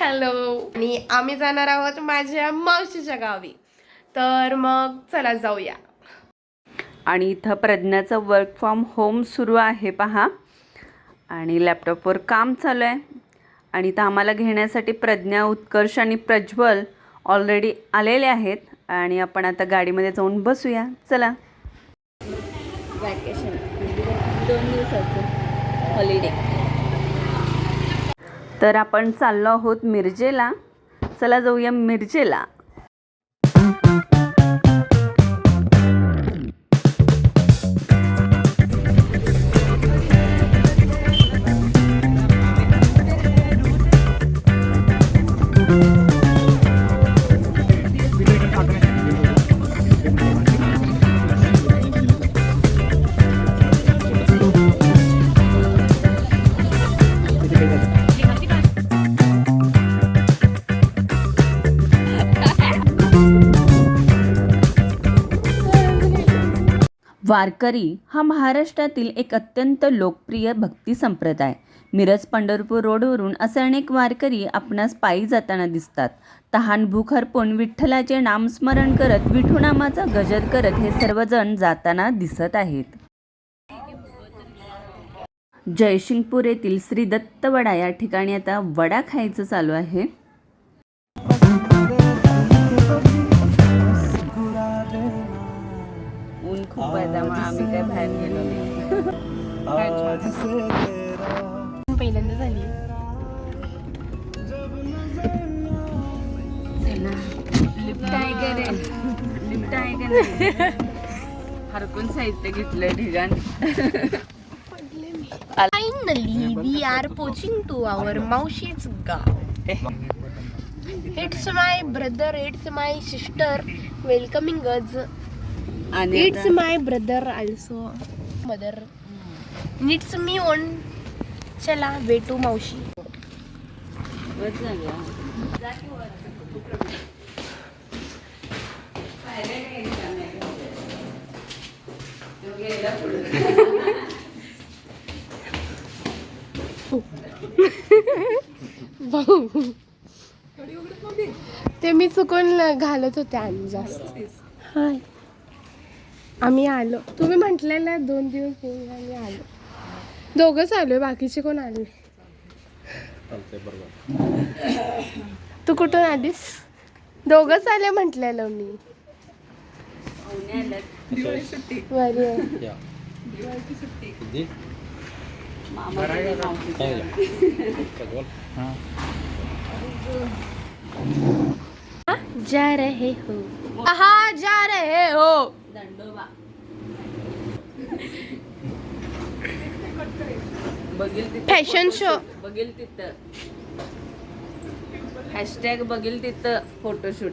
Hello. आणि आम्ही जाणार आहोत माझ्या मावशीच्या गावी. तर मग चला जाऊया. आणि इथं प्रज्ञाचं वर्क फ्रॉम होम सुरू आहे पहा. आणि लॅपटॉपवर काम चालू आहे. आणि इथं आम्हाला घेण्यासाठी प्रज्ञा उत्कर्ष आणि प्रज्वल ऑलरेडी आलेले आहेत. आणि आपण आता गाडीमध्ये जाऊन बसूया. चला. वॅकेशन दोन दिवसाचं हॉलिडे तर आपण चाललो आहोत मिरजेला. चला जाऊया मिरजेला. वारकरी हा महाराष्ट्रातील एक अत्यंत लोकप्रिय भक्ती संप्रदाय. मिरज पंढरपूर रोडवरून असे अनेक वारकरी आपणास पायी जाताना दिसतात. तहान भूक हरपून विठ्ठलाचे नामस्मरण करत विठुनामाचा गजर करत हे सर्वजण जाताना दिसत आहेत. जयशिंगपूर येथील श्री दत्तवडा या ठिकाणी आता वडा खायचं चालू आहे. खूप आहे त्यामुळे आम्ही काय बाहेर गेलो नाही. पहिल्यांदा झाली. हरकून साहित्य घेतलंय ठिकाण finally we are poaching to our मावशीच गाव it's my brother it's my sister welcoming us आणि it's my brother also mother it's me own चला भेटू मावशी. झालं. ते मी चुकून घालत होते आणि जास्त. हाय. आम्ही आलो. तुम्ही म्हटलेलं दोन दिवस आम्ही आलो. दोघंच आलोय बाकीचे कोण आले? तू कुठून आलीस? दोघंच आले म्हटलेलं मी. जा रहे हो. कहा जा रहे हो. दंडोबा. बघेल तिथं फॅशन शो बघेल तिथं. हॅशटॅग बघेल तिथं फोटोशूट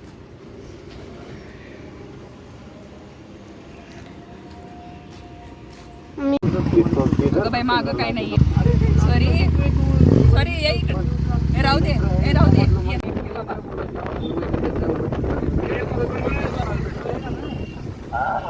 अगं बाई मागं काय नाहीये. सॉरी सॉरी ये इकडे. हे राहू दे. हे राहू दे.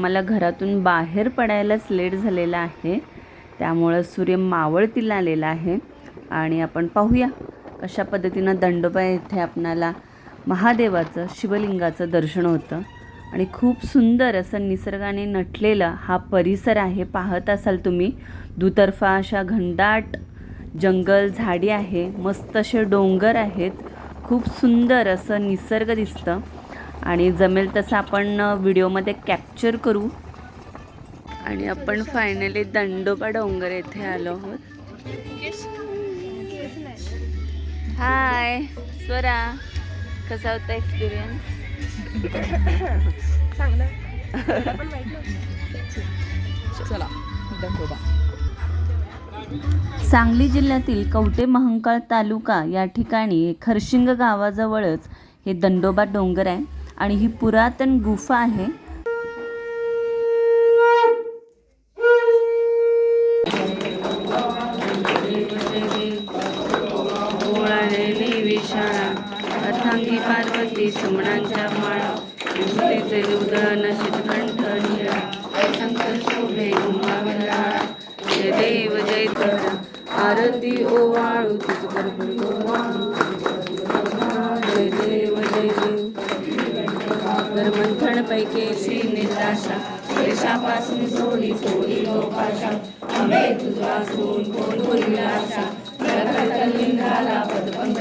आम्हाला घरातून बाहेर पडायलाच लेट झालेला आहे. त्यामुळं सूर्य मावळतीला आलेला आहे. आणि आपण पाहूया कशा पद्धतीनं दंडोबा येथे आपणाला महादेवाचं शिवलिंगाचं दर्शन होतं. आणि खूप सुंदर असं निसर्गाने नटलेला हा परिसर आहे. पाहत असाल तुम्ही दुतर्फा अशा घनदाट जंगल झाडी आहे. मस्त असे डोंगर आहेत. खूप सुंदर असं निसर्ग दिसतं. आणि जमेल तसं आपण व्हिडिओमध्ये कॅप्चर करू. आणि आपण फायनली दंडोबा डोंगर येथे आलो आहोत. हाय स्वरा कसा होता एक्सपिरियन्स चांगलं. चला दंडोबा. सांगली जिल्ह्यातील कवटे महंकाळ तालुका या ठिकाणी खरशिंग गावाजवळच हे दंडोबा डोंगर आहे. आणि ही पुरातन गुफा आहे. अथांगी पार्वती सुमणांच्या माळा विभूतीचे उदन शितकंठ निळा शंकर शोभे जय देव जय आरती ओवाळू तुझ बरोबर तर मंथन पैकेशी निराशा देशापासून सोडी सोडी लोकाशा आम्ही तुझा सोन कोण बोलली आशा लिंगाला पदपंकज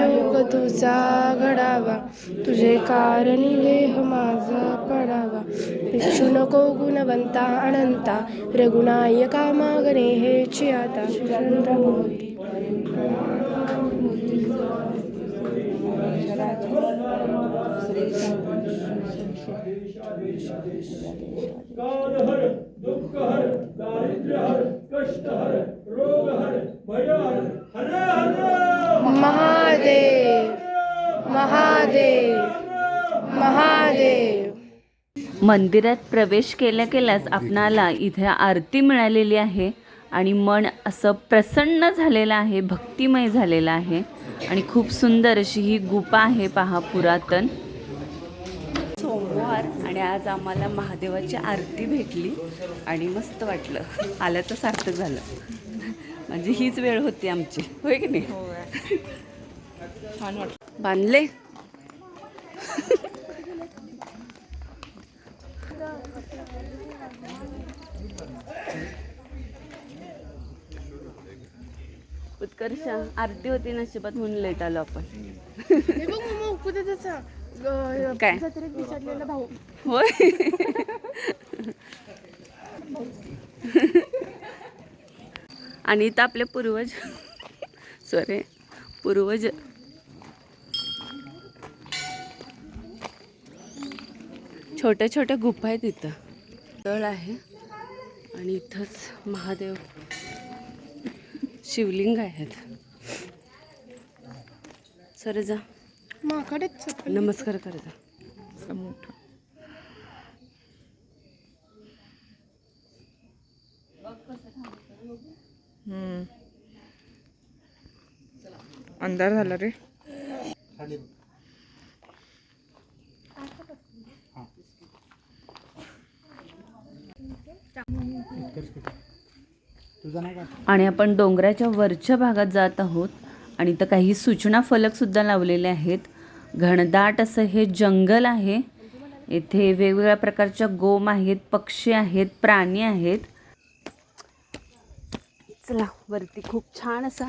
योग तुझा घडावा तुझे कारणी देह माझा पडावा. भिक्षु नको गुणवंता अनंता रघुनायका मागणे हे आता. हर दुःख हर दारिद्र्य हर कष्ट हर रोग हर भय हर हर हर महादेव महादेव महादेव. मंदिरात प्रवेश केल्या केल्याच आपणाला इथे आरती मिळालेली आहे आणि मन असं प्रसन्न झालेलं आहे भक्तिमय झालेलं आहे आणि खूप सुंदर अशी ही गुफा आहे पहा पुरातन. सोमवार आणि आज आम्हाला महादेवाची आरती भेटली आणि मस्त वाटलं. आल्याचं सार्थक झालं. म्हणजे हीच वेळ होती आमची. होय की नाही? छान वाटलं. बांधले? उत्कर्ष आरती होती नशिबात म्हणून लेट आलो आपण. हे काय? होय. आणि इथं आपले पूर्वज. सॉरी पूर्वज. छोट्या छोट्या गुफा आहेत इथं. तळ आहे. आणि इथंच महादेव शिवलिंग आहेत. सर जा नमस्कार कर जा अंधार झाला रे. आणि आपण डोंगराच्या वरच्या भागात जात आहोत आणि इथं काही सूचना फलक सुद्धा लावलेले आहेत. घनदाट असं हे जंगल आहे. येथे वेगवेगळ्या प्रकारच्या गोम आहेत पक्षी आहेत प्राणी आहेत. चला वरती खूप छान असा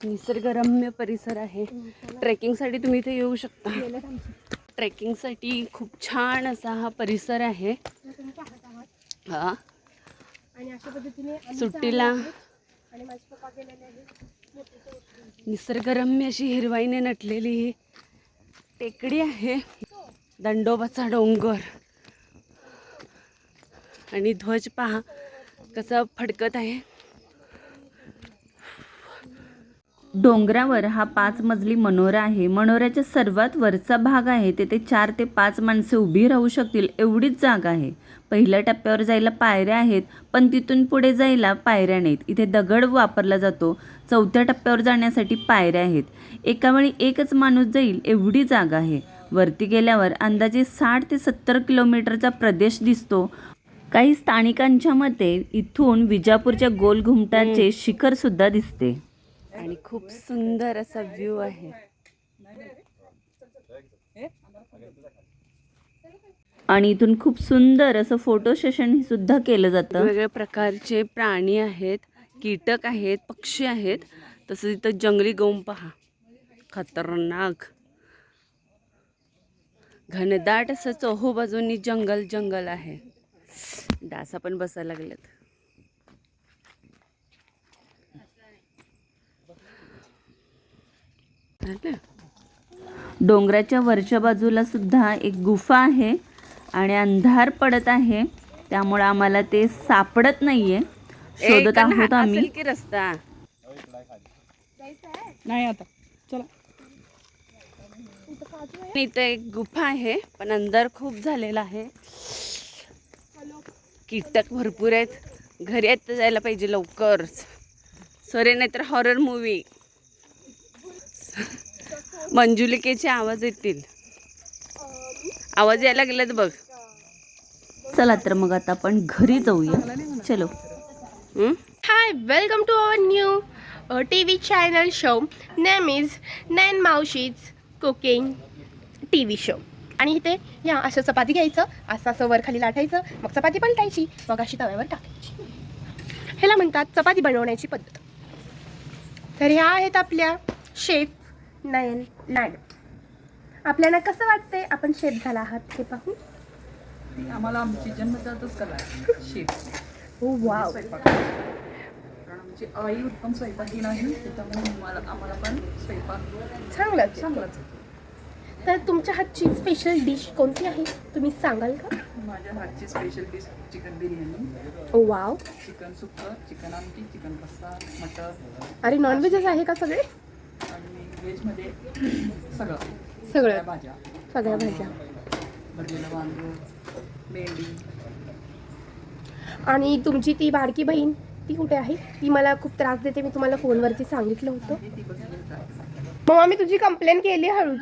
निसर्गरम्य परिसर आहे. ट्रेकिंगसाठी तुम्ही इथे येऊ शकता. ट्रेकिंगसाठी खूप छान असा हा परिसर आहे. हा. सुट्टीला निसर्गरम्य अशी हिरवाईने नटलेली ही टेकडी आहे. दंडोबाचा डोंगर. आणि ध्वज पहा कसा फडकत आहे. डोंगरावर हा पाच मजली मनोरा आहे. मनोऱ्याच्या सर्वात वरचा भाग आहे. तेथे चार ते पाच माणसे उभी राहू शकतील एवढीच जागा आहे. पहिल्या टप्प्यावर जायला पायऱ्या आहेत पण तिथून पुढे जायला पायऱ्या नाहीत. इथे दगड वापरला जातो. चौथ्या टप्प्यावर जाण्यासाठी पायऱ्या आहेत. एका वेळी एकच माणूस जाईल एवढी जागा आहे. वरती गेल्यावर अंदाजे साठ ते सत्तर किलोमीटरचा प्रदेश दिसतो. काही स्थानिकांच्या मते इथून विजापूरच्या गोल घुमटाचे शिखर सुद्धा दिसते. आणि खूप सुंदर असा व्ह्यू आहे. आणि इथून खूप सुंदर असं फोटो सेशन सुद्धा केलं जातं. वेगवेगळ्या प्रकारचे प्राणी आहेत कीटक आहेत पक्षी आहेत. तसंच इथं जंगली गोम पहा. खतरनाक. घनदाट असं चोहो बाजूनी जंगल जंगल आहे. डासा पण बसायला लागलेत. डोंगराच्या वरच्या बाजूला सुद्धा एक गुफा आहे आणि अंधार पडत आहे. त्यामुळे आम्हाला ते सापडत नाहीये. शोधत आहोत आम्ही. की रस्ता? नाही आता. चला. इथं एक गुफा आहे पण अंधार खूप झालेला आहे. कीटक भरपूर आहेत. घरी आता जायला पाहिजे लवकर सॉरी नाहीतर हॉरर मूवी मंजुलिकेचे आवाज येतील आवाज यायला गेलेत बघ चला तर मग आता आपण घरी जाऊया चलो हं? Hi, welcome to our new uh, TV channel show. Name is Nan Maushi's Cooking TV show. आणि इथे या असं चपाती घ्यायचं असं असं वर खाली लाटायचं मग चपाती पलटायची मग अशी तव्यावर टाकायची ह्याला म्हणतात चपाती बनवण्याची पद्धत तर ह्या आहेत आपल्या शेफ नयन मॅडम आपल्याला कसं वाटतंय आपण शेफ झाला आहात हे पाहून? आम्हाला आमची जन्मजातच कला आहे. शेफ हो वाव कारण. आमची आई उत्तम स्वयंपाकी नाही त्याच्यामुळे मला आम्हाला पण स्वयंपाक चांगलंच चांगलाच तर तुमच्या हातची स्पेशल डिश कोणती आहे? तुम्ही सांगाल का? माझ्या हातची special dish chicken biryani oh wow chicken सुक्क chicken आमटी चिकन रस्सा मटर. अरे नॉनव्हेजच आहे का सगळे? व्हेजमध्ये सगळं. सगळं. सगळ्या भाज्या. सगळ्या भाज्या. भरलेलं वांग मेंढी आणि तुमची ती बारकी बहीण ती कुठे आहे? ती मला खूप त्रास देते. मी तुम्हाला फोनवरती सांगितलं होतं. ती मग आम्ही तुझी कंप्लेंट केली हळूच.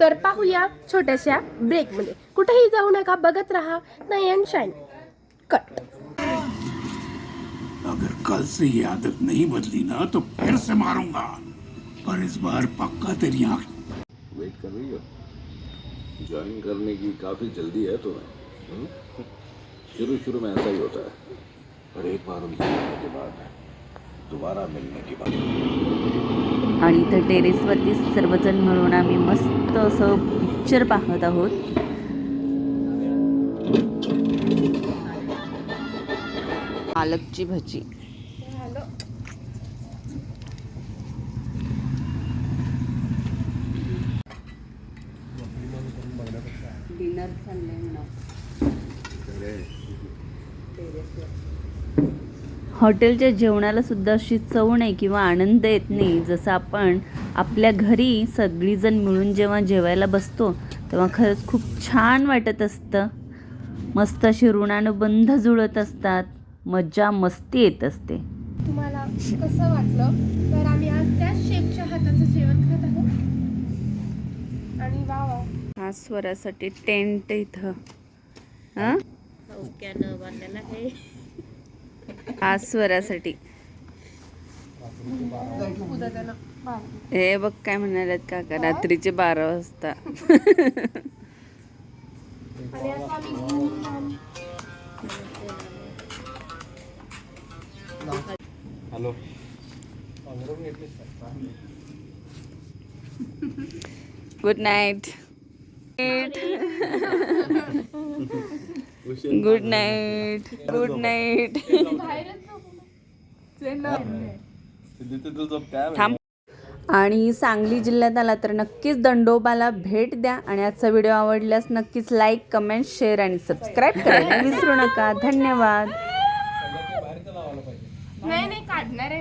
तर पाहूया छोट्याशा ब्रेकमध्ये कुठेही जाऊ नका बघत राहा. नयन शाईन कट अगर कल से ये आदत नहीं बदली ना तो फिर से मारूंगा। पर इस बार पक्का तेरी आंख वेट कर रही हो? ज्वाइन करने की काफ़ी जल्दी है तुम्हें? शुरू शुरू में ऐसा ही होता है। पर एक बार उनसे मिलने के बाद दोबारा मिलने की बात। आणि इथं टेरेसवरती सर्वजण मिळून आम्ही मस्त असं पिक्चर पाहत आहोत. पालकची भजी. डिनर हॉटेलच्या जेवणाला सुद्धा अशी चव नाही किंवा आनंद येत नाही. जसं आपण आपल्या घरी सगळीजण मिळून जेव्हा जेवायला बसतो तेव्हा खरंच खूप छान वाटत असतं. मस्त अशी ऋणानुबंध जुळत असतात. मज्जा मस्ती येत असते. तुम्हाला कसं वाटलं? तर आम्ही आज त्याच शेफच्या हाताचं जेवण खात आहोत. आणि वा हा स्वरासाठी टेंट इथं. हां? हा स्वरासाठी. हे बघ काय म्हणाल्यात काका रात्रीचे बारा वाजता. Hello. Good night. Good night. Good night. थांब. आणि सांगली जिल्ह्यात आला तर नक्कीच दंडोबाला भेट द्या आणि आजचा व्हिडिओ आवडल्यास नक्कीच लाईक कमेंट शेअर आणि सबस्क्राईब करायला विसरू नका. धन्यवाद. नाही नाही काढणार आहे